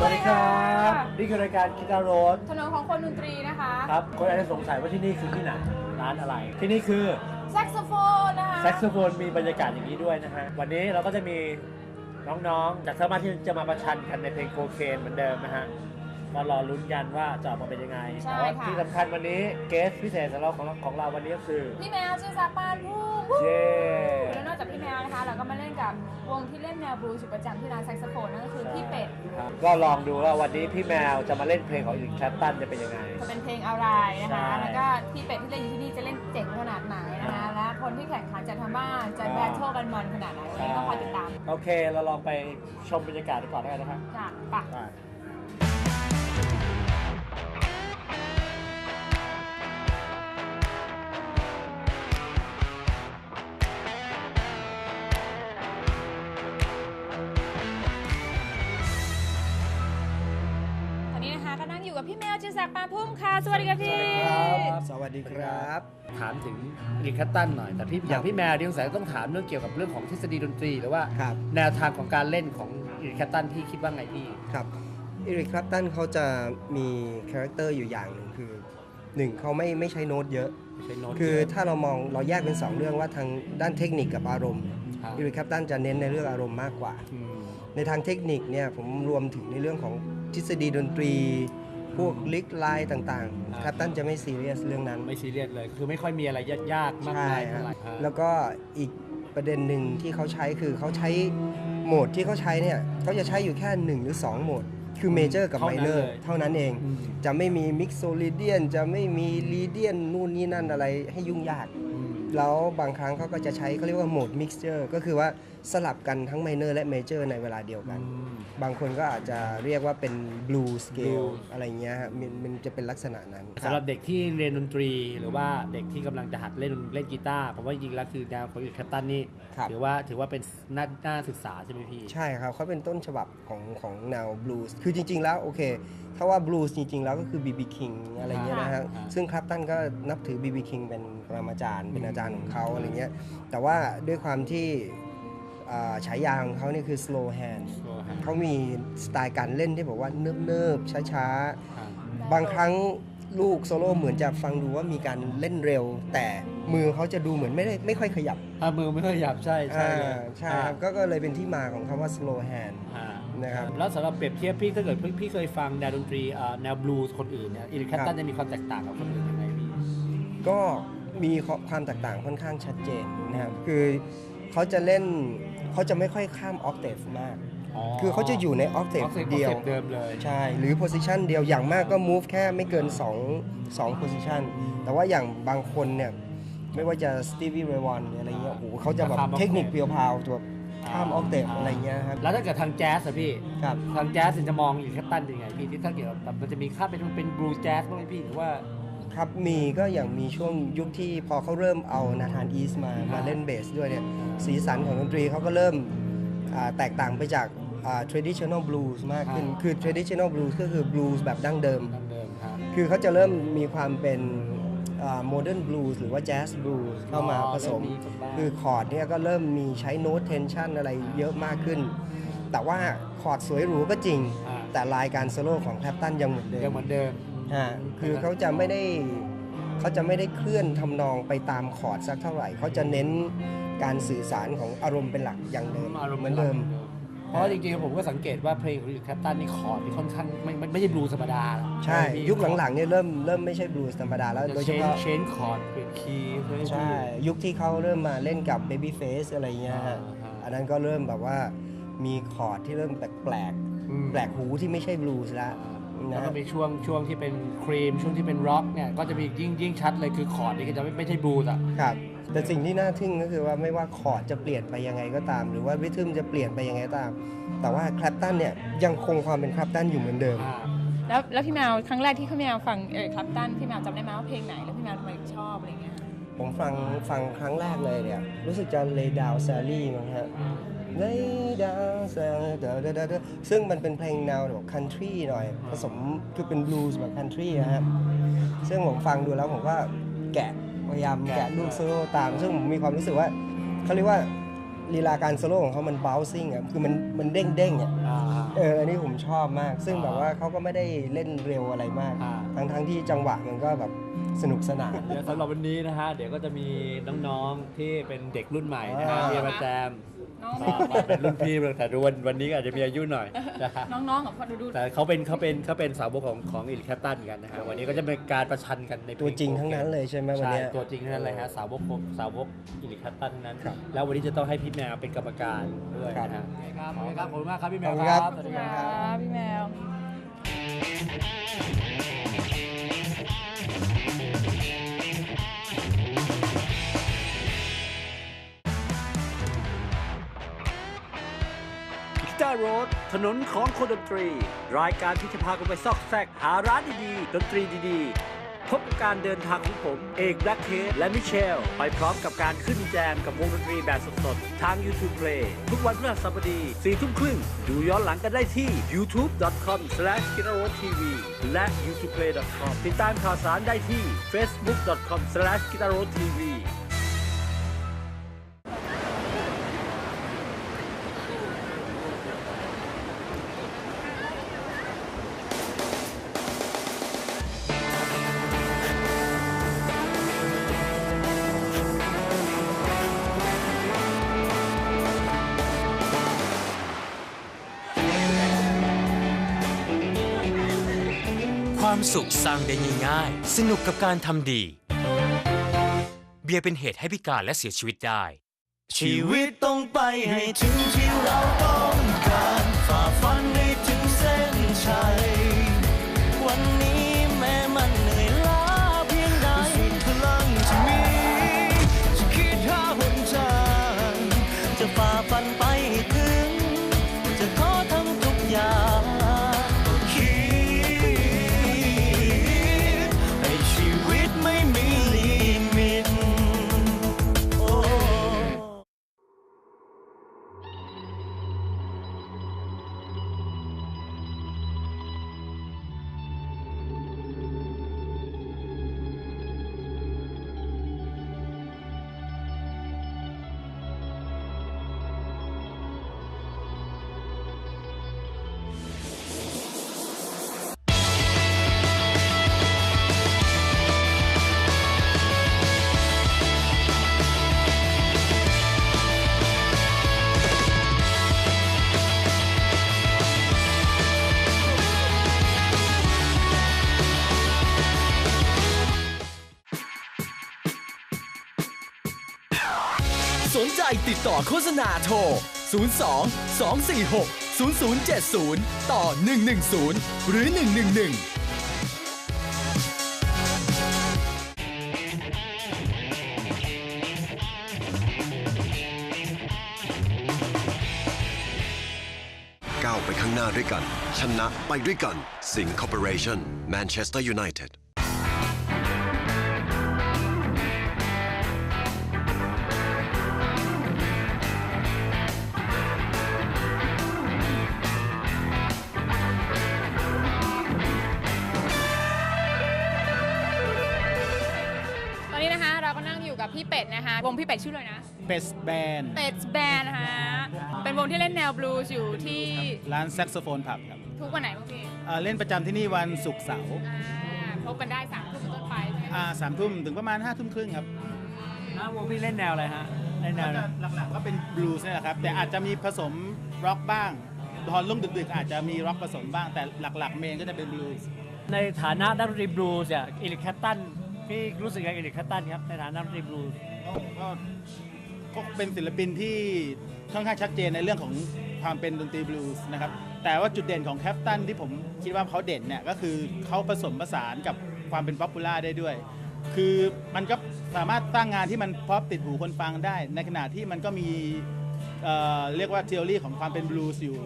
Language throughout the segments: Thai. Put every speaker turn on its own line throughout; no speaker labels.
สวัสดีครับนี่คือรายการคิตาโรส
ถนนของคนดนตรีนะคะ
ครับคนอาจจะสงสัยว่าที่นี่คือที่ไหนร้านอะไร ที่นี่คือ
แซกโซโฟนนะคะ
แซกโซโฟนมีบรรยากาศอย่างนี้ด้วยนะฮะวันนี้เราก็จะมีน้องๆ จากทั้งบ้านที่จะมาประชันกันในเพลงโคเคนเหมือนเดิมนะฮะ ก็รอลุ้นกันว่าจะออกมาเป็นยังไง
ใช่
แต่ว่า
ค่ะ
ที่สำคัญวันนี้เกสพิเศษสำหรับของเราของเราวันนี้ก็คือ
พี่แมวชื่อซาปานผู้
เย้
แล้วนอกจากพี่แมวนะคะ เราก็มาเล่นกับวงที่เล่นแนวบลูส์อยู่ประจำที่ร้านแซกโซโฟนนั่นก็คือพี่เป็ด
ครับก็ลองดูว่าวันนี้พี่แมวจะมาเล่นเพลงของอีริกแคลปตันจะเป็นยังไง
จะเป็นเพลงอะไรนะคะ
ใช่
แล้วก็พี่เป็ดที่เล่นอยู่ที่นี่จะเล่นเจ๋งขนาดไหนนะคะ และคนที่แข่งขันจากทางบ้านจะ
อ่า
แบทเทิลกันมันขนาดไหนวันนี้ต้องคอยติดตาม
โอเค เราลองไปชมบรรยากาศดูก่อนแล้วกันนะครับ
จ้ะไปะ
ไก็
นั่งอยู่กับพี่แมวชื่อซาปานพุ่มค่ะ สวัสดีค่ะพี่
สวัสดีครับ
ถามถึงอีริกแคลปตันหน่อย แต่พี่อย่างพี่แมวที่สงสัยต้องถามเรื่องเกี่ยวกับเรื่องของทฤษฎีดนตรีหรือว่า
ครับ
แนวทางของการเล่นของอีริกแคลปตันพี่คิดว่าไงพี่
ครับอีริคครับตันเขาจะมีคาแรคเตอร์อยู่อย่างหนึ่งคือหนึ่งเขาไม่ไม่ใช้โน้ตเยอะ
ใช้โน้ต
คือ
เยะ
ถ้าเรามองเราแยกเป็น2เรื่องว่าทางด้านเทคนิคกับอารมณ์
ครับ
อีริคครับตันจะเน้นในเรื่องอารมณ์มากกว่า
อืม
ในทางเทคนิคเนี่ยผมรวมถึงในเรื่องของทฤษฎีดนตรี พวกลิกไลน์ต่างๆครับตันจะไม่ซีเรียสเรื่องนั้น
ไม่ซีเรียสเลย คือไม่ค่อยมีอะไรยากๆมาก
ใช่
มาย
ฮะ
เท่าไหร่ฮะ
แล้วก็อีกประเด็นหนึ่งที่เขาใช้คือเขาใช้โหมดที่เขาใช้เนี่ยเขาจะใช้อยู่แค่ 1 หรือ 2 โหมด คือเมเจอร์กับไมเนอร์เท่านั้นเอง
อืม
จะไม่มีมิกโซลิเดียนจะไม่มีลีเดียนนู่นนี่นั่นอะไรให้ยุ่งยาก
อืม
แล้วบางครั้งเขาก็จะใช้เขาเรียกว่าโหมดมิกซ์เจอร์ก็คือว่า สลับกันทั้งไมเนอร์และเมเจอร์ในเวลาเดียวกัน
อืม
บางคนก็อาจจะเรียกว่าเป็นบลูสเกล
Blue
อะไรเงี้ยฮะมันมันจะเป็นลักษณะนั้น
สำหรับเด็กที่เรียนดนตรีหรือว่าเด็กที่กำลังจะหัดเล่นเล่นกีตาร์ผมว่าจริงๆแล้วคือแนวของอีริกแคลปตันนี่
ครับ
ถือว่าถือว่าเป็นน่าน่าศึกษาใช่ไหมพี่
ใช่ครับเขาเป็นต้นฉบับของของแนวบลูส์คือจริง ๆ แล้วโอเค ถ้าว่าบลูส์จริง ๆ แล้วก็คือ BB King อะไรเงี้ยนะฮะ
อ่า
ซึ่งครับตันก็นับถือ BB King เป็นปรมาจารย์เป็นอาจารย์ของเขาอะไรเงี้ย แต่ว่าด้วยความที่ อ่าฉายาของเขานี่คือ slow hand เขามีสไตล์การเล่นที่บอกว่าเนิบๆช้าๆ บางครั้งลูกโซโล่เหมือนจะฟังดูว่ามีการเล่นเร็ว แต่มือเขาจะดูเหมือนไม่ได้ไม่ค่อยขยับ
ถ้ามือไม่ค่อยหยับใช่ใช่เลย
อ่าใช่ครับก็ก็เลยเป็นที่มาของคำว่า slow hand
อ่า
นะครับ
แล้วสำหรับเปรียบเทียบพี่ถ้าเกิดพี่พี่เคยฟังแนวดนตรีอ่าแนวบลูส์คนอื่นเนี่ยอีริคแคปตันจะมีความแตกต่างกับคนอื่นยังไงพี่
ก็มีความแตกต่างค่อนข้างชัดเจนนะครับคือเขาจะเล่น เขาจะไม่ค่อยข้ามออกเทฟมาก คือเขาจะอยู่ในออกเทฟ
octave
เดียว
octave เดิมเลย
ใช่หรือโพ i ิชันเดียวอย่างมากก็ move แค่ไม่เกิน2 2 position แต่ว่าอย่างบางคนเนี่ยไม่ว่าจะสตีวีเรวอนอะไรเงี้ยโอ้โหเขาจะแบบ
ข้าม octave
เทคนิคเพียวพาวตัวข้ามออกเทฟ
อ่า
อะไรเงี้ยครับ
แล้วถ้าเกิดทางแจ๊สอะพี่
ครับ
ทางแจ๊สจะมองอีริคแคปตันยังไงพี่ที่ถ้าเกิดแบบมันจะมีค่าเป็นเป็นบลูแจ๊สบ้างไหมพี่หรือว่า
ครับมีก็อย่างมีช่วงยุคที่พอเขาเริ่มเอานาธานอีสมามาเล่นเบสด้วยเนี่ยสีสันของดนตรีเขาก็เริ่มอ่าแตกต่างไปจากอ่า traditional blues มากขึ้น
อ่า
คือ traditional blues ก็คือ blues แบบดั้งเดิม
ดั้งเดิมครับ
คือเขาจะเริ่มมีความเป็นอ่า modern blues หรือว่า jazz blues เข้ามา
อ๋อ
ผสม
เริ่มมีผสมบ้าง
คือคอร์ดเนี่ยก็เริ่มมีใช้โน้ต tension อะไรเยอะมากขึ้น แต่ว่าคอร์ดสวยหรูก็จริง
อ่า
แต่ลายการโซโล่ของแคปตันยังเหมือนเดิม
ยังเหมือนเดิม
อ่าคือเขาจะไม่ได้เขาจะไม่ได้เคลื่อนทำนองไปตามคอร์ดสักเท่าไหร่เขาจะเน้นการสื่อสารของอารมณ์เป็นหลักอย่างเดิม
อารมณ์
เหมือนเดิม
อเพราะว่าจริงๆผมก็สังเกตว่าเพลงของแคปตันนี่คอร์ดนี่ค่อนข้างไม่ไม่ไม่ใช่บลูธรรมดา
ใช่ยุคหลังๆเนี่ยเริ่มเริ่มไม่ใช่บลูส์ธรรมดาแล้ว
ๆ
โดย
เช
เฉ
น
พาะ
เชนคอร์ดเปลี่ยนคีย์
ใช่ยุคที่เขาเริ่มมาเล่นกับ Babyface อะไรเงี้ยฮะ
อ่าฮะ
อันนั้นก็เริ่มแบบว่ามีคอร์ดที่เริ่มแปลก
อืม
ๆแปลกหูที่ไม่ใช่บลูส์ละ
แล้ว
นะ
ก็มีช่วงช่วงที่เป็นครีม ช่วงที่เป็นร็อกเนี่ยก็จะมียิ่งยิ่งชัดเลยคือคอร์ดนี่ก็จะไม่ไม่ใช่บลูธอะ
ครับแต่สิ่งที่น่าทึ่งก็คือว่าไม่ว่าคอร์ดจะเปลี่ยนไปยังไงก็ตาม หรือว่าริทึมจะเปลี่ยนไปยังไงก็ตาม แต่ว่าแคลปตันเนี่ยยังคงความเป็นแคลปตันอยู่เหมือนเดิม
แล้วแล้วพี่แมวครั้งแรกที่พี่แมวฟังเออครับตันพี่แมวจำได้ไหมว่าเพลงไหนแล้วพี่แมวทำไมถึงชอบอะไรเงี้ย
ผมฟังฟังครั้งแรกเลยเนี่ยรู้สึกจะ lay down Sally มั้งฮะ lay down Sally เดเดเดเดซึ่งมันเป็นเพลงแนวแบบ country หน่อย ผสมคือเป็น blues แบบ country นะฮะซึ่งผมฟังดูแล้วผมก็แกะพยายามแกะลูกโซโล่ตาม ซึ่งผมมีความรู้สึกว่าเขาเรียกว่าลีลาการโซโล่ของเขามัน bouncing อะคือมันมันเด้งเด้งๆอะเอออันนี้ผมชอบมาก ซึ่งแบบว่าเขาก็ไม่ได้เล่นเร็วอะไรมาก
อ่า
ทั้งทั้งที่จังหวะมันก็แบบสนุกสนาน
เดี๋ยวสำหรับวันนี้นะฮะ เดี๋ยวก็จะมีน้องๆที่เป็นเด็กรุ่นใหม่นะฮะ
อ่า
ที่มาแจม
น้อง
ก็มาเป็นรุ่นพี่แต่ดูวันวันนี้ก็อาจจะมีอายุหน่อยนะฮะ
น้องๆของพ่อดูดู
แต่เขาเป็นเขาเป็นเขาเป็นสาวกของของอิลแคปตันกันนะฮะวันนี้ก็จะเป็นการประชันกันในเพล
ตัวจริงทั้งนั้นเลยใช่ไหมวัน
ใช่
เนี้ย
ตัวจริงทั้งนั้นเลยฮะสาวกของสาวกอิลแคปตันทั้งนั้น
ครับ
แล้ววันนี้จะต้องให้พี่แมวเป็นกรรมการด้วยนะฮะครับครับขอบคุณมากครับพี่แมว
ขอบคุณครับ
สวัสดี
ค
ค
รั
รับบ
พี่แมว
พิตาโรดถนนของคนดนตรี รายการที่จะพาคุณไปซอกแซกหาร้านดีๆ ดนตรีดีๆ พบกับการเดินทางของผม เอกแบล็คเคสและมิเชล ไปพร้อมกับการขึ้นแจมกับวงดนตรีแบบสดๆ ทาง YouTube Play ทุกวันพฤหัสบดี4ทุ่มครึ่ง ดูย้อนหลังกันได้ที่ youtube.com/gitarotv และ youtubeplay.com ติดตามข่าวสารได้ที่ facebook.com/gitarotv
ความสุขสร้างได้ง่ายๆ สนุกกับการทำดี เบียร์เป็นเหตุให้พิการและเสียชีวิตได้
ชีวิตต้องไปให้ถึงที่เราต้องการฝ่าฟันให้ถึงเส้นชัย ติ
ดต่อโฆษณาโทร 02 246 0070 ต่อ 110 หรือ 111
ก้าวไปข้างหน้าด้วยกัน ชนะไปด้วยกัน สิงห์คอร์ปอเรชั่นแมนเชสเตอร์ยูไนเต็ด
เบ
สแบน
เป็ดแบนนะคะเป็นวงที่เล่นแนวบลูส์อยู่ที่
ร้านแซกโซโฟนผับครับ
ทุกวันไหนบ้างพี่
อ่าเล่นประจำที่นี่วันศุกร์เสาร์
อ่าพบกันได้สามทุ่มเป็นต้นไปใช่ไหม
อ่าสามทุ่มถึงประมาณห้าทุ่มครึ่งครับ
นะวงพี่เล่นแนวอะไรฮะในแนวนั้น
หลักๆก็เป็นบลูส์นี่แหละครับ แต่อาจจะมีผสมร็อกบ้าง ตอนรุ่งดึกๆ อาจจะมีร็อกผสมบ้างแต่หลักๆ เมนก็จะเป็นบลูส์
ในฐานะนักดนตรีบลูส์เนี่ยเอริคแคปตันพี่รู้สึกยังไงเอริคแคปตันครับในฐานะนักดนตรีบลูส์
ก็ ก็เป็นศิลปินที่ค่อนข้างชัดเจนในเรื่องของความเป็นดนตรีบลูส์นะครับ แต่ว่าจุดเด่นของแคปตันที่ผมคิดว่าเขาเด่นเนี่ยก็คือเขาผสมผสานกับความเป็นป๊อปปูล่าได้ด้วย คือมันก็สามารถสร้างงานที่มันพอปติดหูคนฟังได้ ในขณะที่มันก็มีเอ่อเรียกว่าเทอรี่ของความเป็นบลูส์อยู่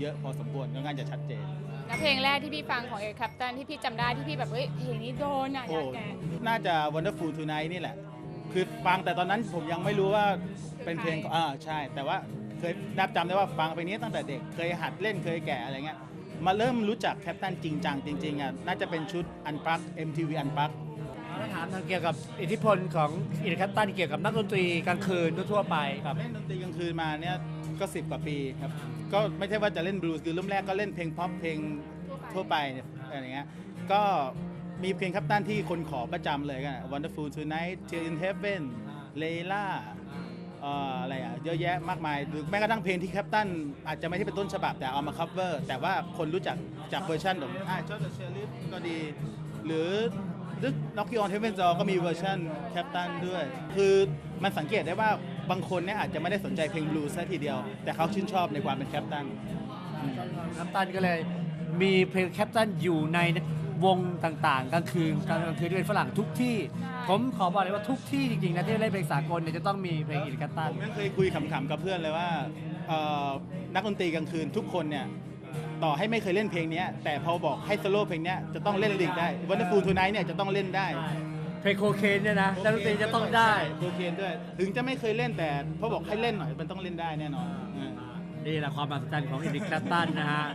เยอะพอสมควรค่อนข้างจะชัดเจน
แล้วเพลงแรกที่พี่ฟังของเอ c ค p ตันที่พี่จำได้ที่พี่แบบเฮ้ยเพลงนี้โดนอะอ
โอ้
ยากแกะ
น่าจะ Wonderful Tonight นี่แหละ คือฟังแต่ตอนนั้นผมยังไม่รู้ว่าเป็นเพลง
ใคร
อ่าใช่ แต่ว่าเคยนับจำได้ว่าฟังเพลงนี้ตั้งแต่เด็กเคยหัดเล่นเคยแก่อะไรเงี้ยมาเริ่มรู้จักแคปตันจริงจังจริงๆอะน่าจะเป็นชุดอันปัก MTV อันปัก
แล้วถามทางเกี่ยวกับอิทธิพลของเอริคแคปตันเกี่ยวกับนักดนตรีกลางคืนทั่วๆไปครับ
เล่นดนตรีกลางคืนมาเนี่ยก็สิบกว่าปีครับ ก็ไม่ใช่ว่าจะเล่นบลูส์คือเริ่มแรกก็เล่นเพลงพ็อปเพลงทั่วไปเนี่ยอะไรเงี้ยก็ มีเพลงคัปตันที่คนขอประจำเลยกัน Wonderful Tonight Till in Heaven Layla เอ่ออะไรอะเยอะแยะมากมายหรือแม้กระทั่งเพลงที่แคปตันอาจจะไม่ใช่เป็นต้นฉบับแต่เอามา cover แต่ว่าคนรู้จักจากเวอร์ชันของอ่าจอร์จเชอริฟก็ดี หรือหรือ Knocky on Heaven's Door ก็มีเวอร์ชันแคปตันด้วย คือมันสังเกตได้ว่าบางคนเนี่ยอาจจะไม่ได้สนใจเพลงบลูส์ซะทีเดียว แต่เขาชื่นชอบในความเป็นแคปตัน
แคปตันก็เลยมีเพลงแคปตันอยู่ใน วงต่างๆกลางคืนกลางคืนที่เป็นฝรั่งทุกที่ ผมขอบอกเลยว่าทุกที่จริงๆนะที่เล่นเพลงสากลเนี่ยจะต้องมีเพลงเอริคแคปตัน
ผมยังเคยคุยขำๆกับเพื่อนเลยว่าเอ่อนักดนตรีกลางคืนทุกคนเนี่ยต่อให้ไม่เคยเล่นเพลงเนี้ยแต่พอบอกให้โซโล่เพลงเนี้ยจะต้องเล่นลิงได้วันนี้ฟูทูไนท์เนี่ยจะต้องเล่นได้
เพลงโคเคนเนี่ยนะนักดนตรีจะต้องได้
โอเคด้วย ถึงจะไม่เคยเล่นแต่พอบอกให้เล่นหน่อยมันต้องเล่นได้แน่นอนเออ
นี่แหละความมหัศจรรย์ของเอริคแคปตันนะฮะ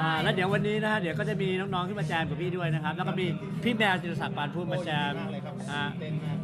อ่าแล้วเดี๋ยววันนี้นะฮะเดี๋ยวก็จะมีน้องๆขึ้นมาแจมกับพี่ด้วยนะครับ แล้วก็มีพี่แมวจิรศักดิ์ปานพูดมาแจม
มากเลยครับ
อ่า
เต้นมาก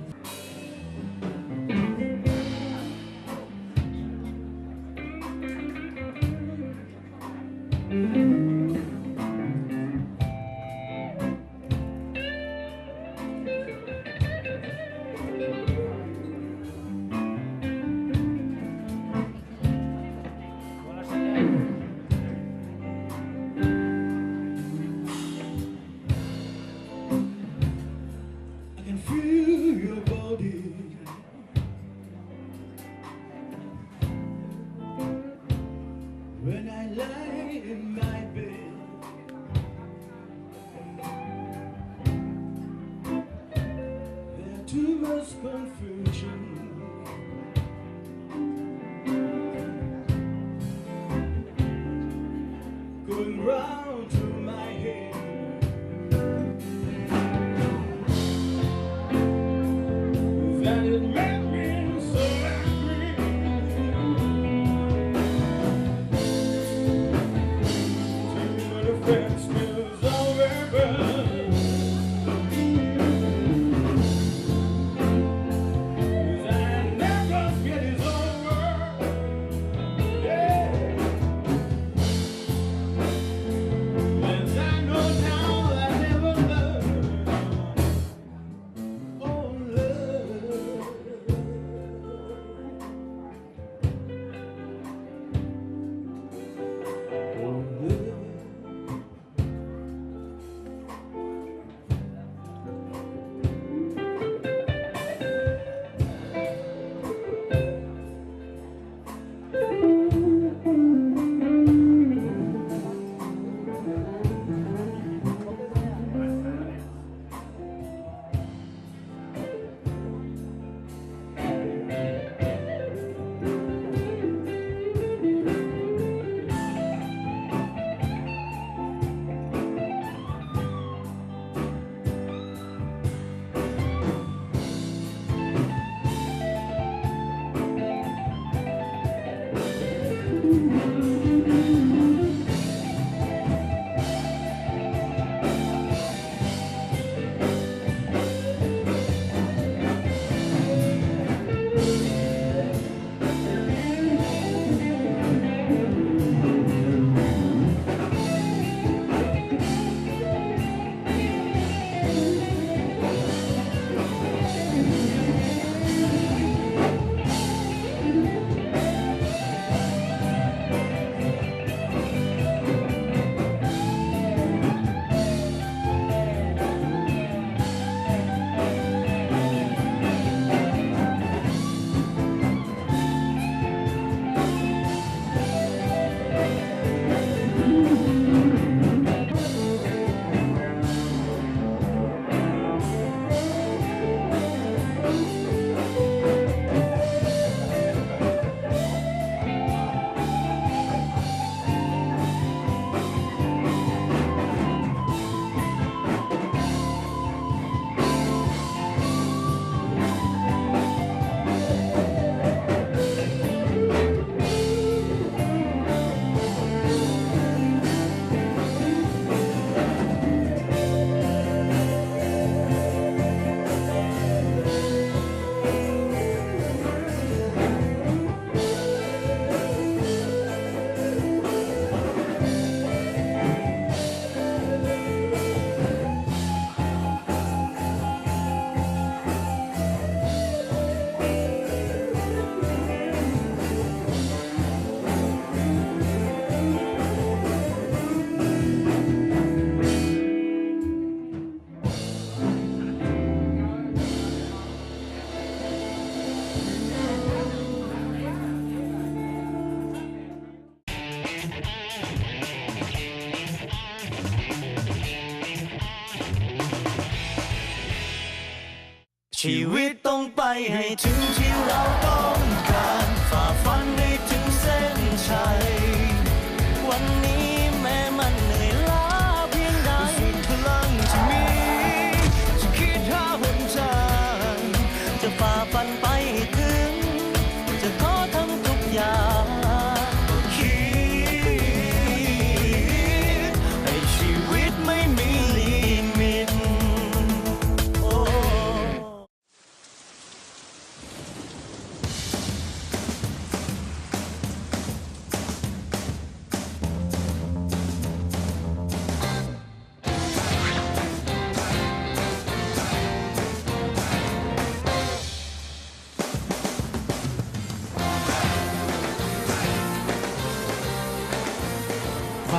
ชีวิตต้องไปให้ถึงที่เราต้อง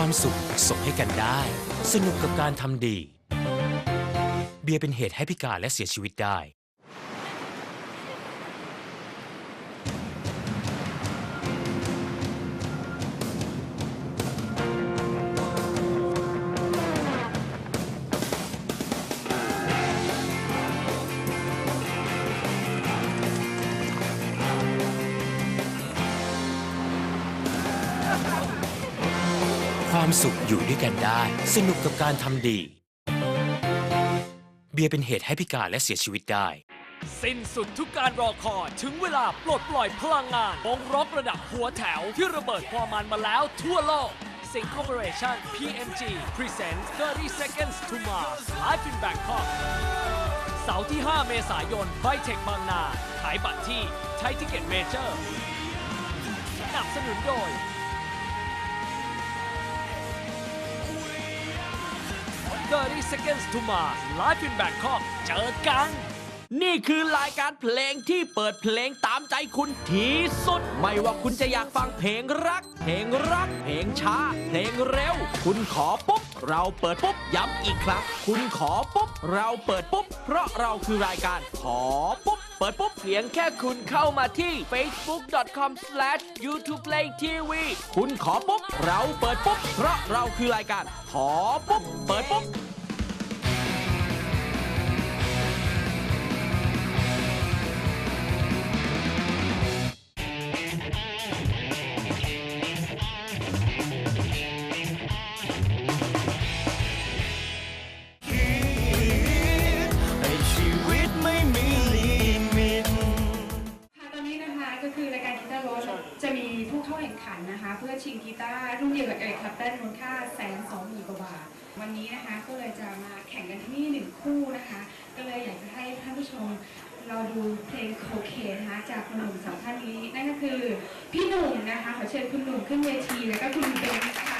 ควา
มสุขส่งให้กันได้ สนุกกับการทำดี เบียร์เป็นเหตุให้พิการและเสียชีวิตได้ ความสุขอยู่ด้วยกันได้ สนุกกับการทำดี เบียร์เป็นเหตุให้พิการและเสียชีวิตได้
สิ้นสุดทุกการรอคอยถึงเวลาปลดปล่อยพลังงานวงร็อกระดับหัวแถวที่ระเบิดความมันมาแล้วทั่วโลก Sing Corporation PMG presents 30 Seconds to Mars Live in Bangkok เสาร์ที่ 5 เมษายนไบเทคบางนา ขายบัตรที่ไทยทิเก็ตเมเจอร์สนับสนุนโดย 30 Seconds to Mars Live in Bangkok เจอกัน นี่คือรายการเพลงที่เปิดเพลงตามใจคุณที่สุด ไม่ว่าคุณจะอยากฟังเพลงรัก เพลงรัก เพลงช้า เพลงเร็ว คุณขอปุ๊บ เราเปิดปุ๊บ ย้ำอีกครั้ง คุณขอปุ๊บ เราเปิดปุ๊บ เพราะเราคือรายการขอปุ๊บ เปิดปุ๊บเพียงแค่คุณเข้ามาที่ facebook.com/youtubeplaytv คุณขอปุ๊บ เราเปิดปุ๊บ เพราะเราคือรายการขอปุ๊บ เปิดปุ๊บ
พี่หนุ่มนะคะขอเชิญคุณหนุ่มขึ้นเวทีแล้วก็คุณเบนค่ะ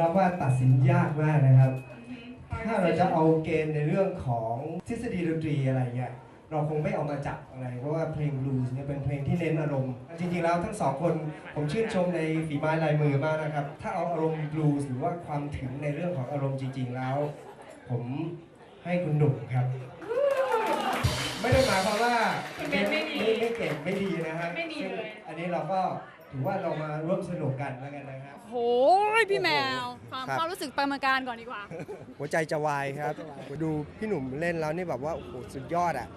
รับว่าตัดสินยากมากนะครับ ถ้าเราจะเอาเกณฑ์ในเรื่องของทฤษฎีดนตรีอะไรเงี้ยเราคงไม่เอามาจับอะไร เพราะว่าเพลงบลูส์เนี่ยเป็นเพลงที่เน้นอารมณ์ จริงๆแล้วทั้งสองคนผมชื่นชมในฝีไม้ลายมือมากนะครับ ถ้าเอาอารมณ์บลูส์หรือว่าความถึงในเรื่องของอารมณ์จริง ๆ แล้ว ผมให้คุณหนุ่มครับ ไม่ได้หมายความว่า
คุณเบนไม่ดี
ไม่ไม่เก่งไม่ดีนะฮะ
ไม่ดีเลย
อันนี้เราก็ ถือว่าเรามาร่วมสนุกกันแล้วกันนะครับ
โหยพี่แมวความ
ครับ
ความรู้สึกประมาการก่อนดีกว่า
หัวใจจะวายครับดูพี่หนุ่มเล่นแล้วนี่แบบว่าโอ้โหสุดยอดอะ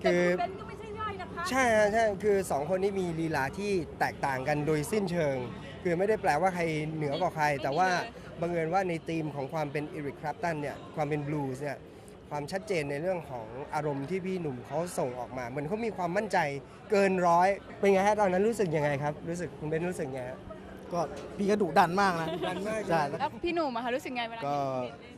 แต่
คือ
คุณเบนก็ไม่ใช่ย่อยนะคะ
ใช่ฮะใช่คือสองคนนี้มีลีลาที่แตกต่างกันโดยสิ้นเชิง คือไม่ได้แปลว่าใครเหนือกว่าใคร แต่ว่าบังเอิญว่าในธีมของความเป็นอีริคคราฟตันเนี่ย ความเป็นบลูส์เนี่ย ความชัดเจนในเรื่องของอารมณ์ที่พี่หนุ่มเขาส่งออกมา เหมือนเขามีความมั่นใจเกินร้อยเป็นไงฮะตอนนั้นรู้สึกยังไงครับ รู้สึกคุณเบนรู้สึกไงฮะ
ก็พี่ก็ดุดันมากนะ
ดันมาก
ใช่
แล้วพี่หนุ่มอะคะรู้สึกไงเวลา
ก็
เห็นคุณเบนเล่น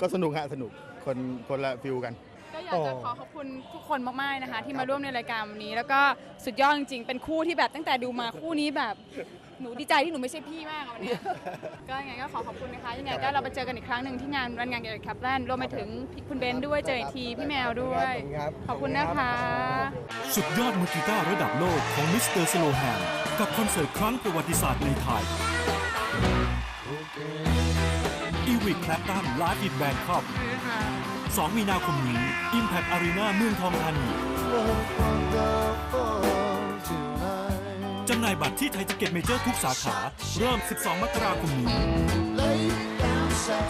ก็สนุกฮะสนุกคนคนละฟิลกัน
ก็อยากจะขอขอบคุณทุกคนมากๆนะคะ ที่มาร่วมในรายการวันนี้ แล้วก็สุดยอดจริงๆเป็นคู่ที่แบบตั้งแต่ดูมาคู่นี้แบบ หนูดีใจที่หนูไม่ใช่พี่มากอะวันนี้ก็ยังไงก็ขอขอบคุณนะคะยังไงก็เราไปเจอกันอีกครั้งหนึ่งที่งานวันงานเกี่ยวกับแคปแลนรวมไปถึงพี่คุณเบนซ์ด้วยเจออีกทีพี่แมวด้วย
ครับ
ขอบคุณนะคะ
สุดยอดมือกีตาร์ระดับโลกของมิสเตอร์สโลแฮมกับคอนเสิร์ตครั้งประวัติศาสตร์ในไทยอีวิกแคลปตันไลฟ์อินแบงคอก2มีนาคมนี้ Impact Arena เมืองทองธานี จำหน่ายบัตรที่ไทยทิเก็ตเมเจอร์ทุกสาขา เริ่ม 12 มกราคมนี้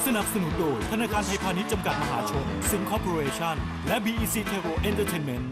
สนับสนุนโดย ธนาคารไทยพาณิชย์จำกัดมหาชน สิงคอร์ปอเรชั่น และ BEC t e r o Entertainment